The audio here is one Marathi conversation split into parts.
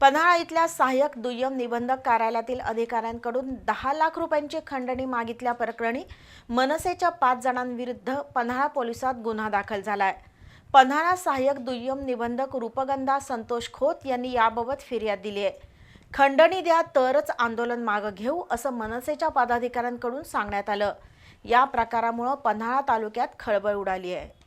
पन्हाळा इथल्या सहाय्यक दुय्यम निबंधक कार्यालयातील अधिकाऱ्यांकडून दहा लाख रुपयांची खंडणी मागितल्या प्रकरणी मनसेच्या पाच जणांविरुद्ध पन्हाळा पोलिसात गुन्हा दाखल झालाय. पन्हाळा सहाय्यक दुय्यम निबंधक रूपगंधा संतोष खोत यांनी याबाबत फिर्याद दिली आहे. खंडणी द्या तरच आंदोलन मागं घेऊ असं मनसेच्या पदाधिकाऱ्यांकडून सांगण्यात आलं. या प्रकारामुळं पन्हाळा तालुक्यात खळबळ उडाली आहे.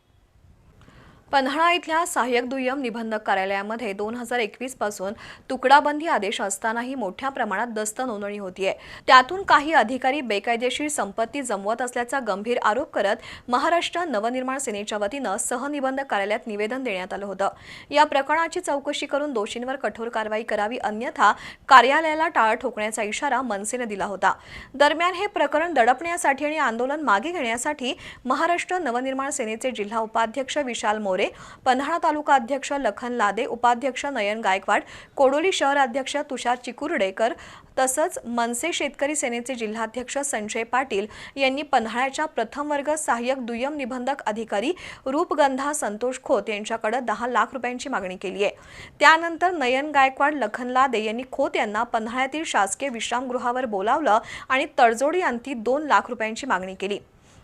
पन्हाळा इथल्या सहाय्यक दुय्यम निबंधक कार्यालयामध्ये दोन हजार एकवीसपासून तुकडाबंदी आदेश असतानाही मोठ्या प्रमाणात दस्त नोंदणी होतीये. त्यातून काही अधिकारी बेकायदेशीर संपत्ती जमवत असल्याचा गंभीर आरोप करत महाराष्ट्र नवनिर्माण सेनेच्या वतीनं सहनिबंधक कार्यालयात निवेदन देण्यात आलं होतं. या प्रकरणाची चौकशी करून दोषींवर कठोर कारवाई करावी अन्यथा कार्यालयाला टाळ ठोकण्याचा इशारा मनसेने दिला होता. दरम्यान हे प्रकरण दडपण्यासाठी आणि आंदोलन मागे घेण्यासाठी महाराष्ट्र नवनिर्माण सेनेचे जिल्हा उपाध्यक्ष विशाल मोरे पन्हाळा तालुका अध्यक्ष लखन लादे उपाध्यक्ष नयन गायकवाड कोडोली शहर अध्यक्ष तुषार चिकुर्डेकर तसंच मनसे शेतकरी सेनेचे जिल्हाध्यक्ष संजय पाटील यांनी पन्हाळ्याच्या प्रथम वर्ग सहाय्यक दुय्यम निबंधक अधिकारी रूपगंधा संतोष खोत यांच्याकडे दहा लाख रुपयांची मागणी केली आहे. त्यानंतर नयन गायकवाड लखन लादे यांनी खोत यांना पन्हाळ्यातील शासकीय विश्रामगृहावर बोलावलं आणि तडजोडी अंती दोन लाख रुपयांची मागणी केली.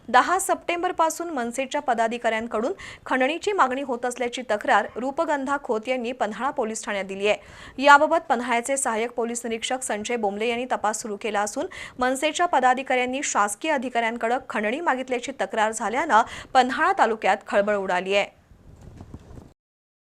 दहा सप्टेंबरपासून मनसेच्या पदाधिकाऱ्यांकडून खंडणीची मागणी होत असल्याची तक्रार रूपगंधा खोत यांनी पन्हाळा पोलीस ठाण्यात दिली आहे. याबाबत पन्हाळ्याचे सहाय्यक पोलीस निरीक्षक संजय बोंबले यांनी तपास सुरू केला असून मनसेच्या पदाधिकाऱ्यांनी शासकीय अधिकाऱ्यांकडे खंडणी मागितल्याची तक्रार झाल्यानं पन्हाळा तालुक्यात खळबळ उडाली आहे.